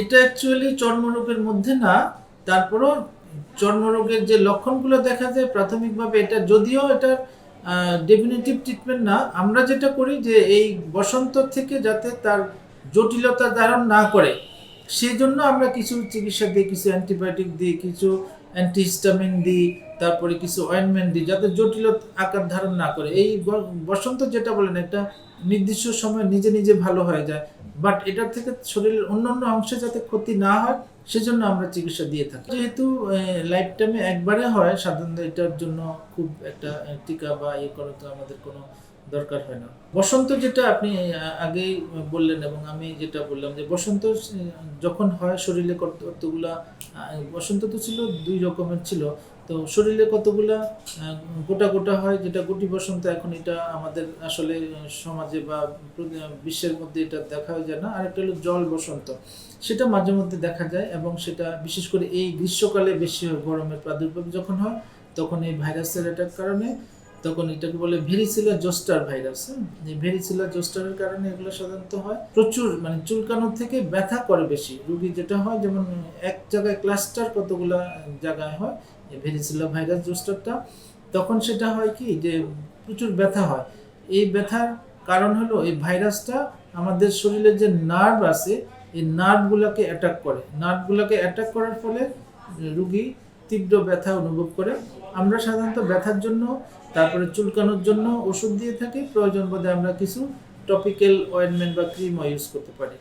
এটা অ্যাকচুয়ালি চর্মরোগের মধ্যে না, তারপরও চর্মরোগের যে লক্ষণগুলো দেখা যায় প্রাথমিকভাবে এটা যদিও এটা ডেফিনেটিভ ট্রিটমেন্ট না, আমরা যেটা করি যে এই বসন্ত থেকে যাতে তার জটিলতা ধারণ না করে সেই জন্য আমরা কিছু চিকিৎসা দিই, কিছু অ্যান্টিবায়োটিক দিই, কিছু অ্যান্টিহিস্টামিন দিই, তারপরে কিছু অয়েনমেন্ট দিই, যাতে জটিল আকার ধারণ না করে। এই বসন্ত যেটা বলেন, একটা নির্দিষ্ট সময় নিজে নিজে ভালো হয়ে যায়। বাট এটার থেকে শরীরের অন্যান্য অংশে যাতে ক্ষতি না হয়, সেজন্য আমরা চিকিৎসা দিয়ে থাকি। যেহেতু লাইফ টাইমে একবারে হয়, সাধারণত এটার জন্য খুব একটা টিকা বা ইয়ে করা তো আমাদের কোনো দরকার হয় না। বসন্ত যেটা আপনি আগেই বললেন এবং আমি যেটা বললাম যে বসন্ত যখন হয় শরীরে কত, কতগুলা বসন্ত তো ছিল দুই রকমের ছিল। তো শরীরে কতগুলা গোটা গোটা হয় যেটা গুটি বসন্ত, এখন এটা আমাদের আসলে সমাজে বা বিশ্বের মধ্যে এটা দেখা যায় না। আর একটা হলো জল বসন্ত। সেটা মাঝে মধ্যে দেখা যায় এবং সেটা বিশেষ করে এই গ্রীষ্মকালে বেশি হয়, গরমের প্রাদুর্ভাব যখন হয়, তখন এই ভাইরাসের এটার কারণে তখন এটাকে বলে ভেরিসিলা জোস্টার ভাইরাস হ্যাঁ? এই ভেরিসিলা জোস্টারের কারণে এগুলো সাধারণত হয়। প্রচুর মানে চুলকানোর থেকে ব্যথা করে বেশি। রুগী যেটা হয়, যেমন এক জায়গায় ক্লাস্টার কতগুলা জায়গায় হয়, এই ভেরিসিলা ভাইরাস জোস্টারটা, তখন সেটা হয় কি, যে প্রচুর ব্যথা হয়। এই ব্যথার কারণ হলো, এই ভাইরাসটা আমাদের শরীরে যে নার্ভ আছে, এই নার্ভগুলোকে অ্যাটাক করে। নার্ভগুলোকে অ্যাটাক করার ফলে রুগী তীব্র ব্যথা অনুভব করে। আমরা সাধারণত ব্যথার জন্য, তারপরে চুলকানোর জন্য ওষুধ দিয়ে থাকি। প্রয়োজন বোধে আমরা কিছু টপিক্যাল অয়েনমেন্ট বা ক্রিমও ইউজ করতে পারি।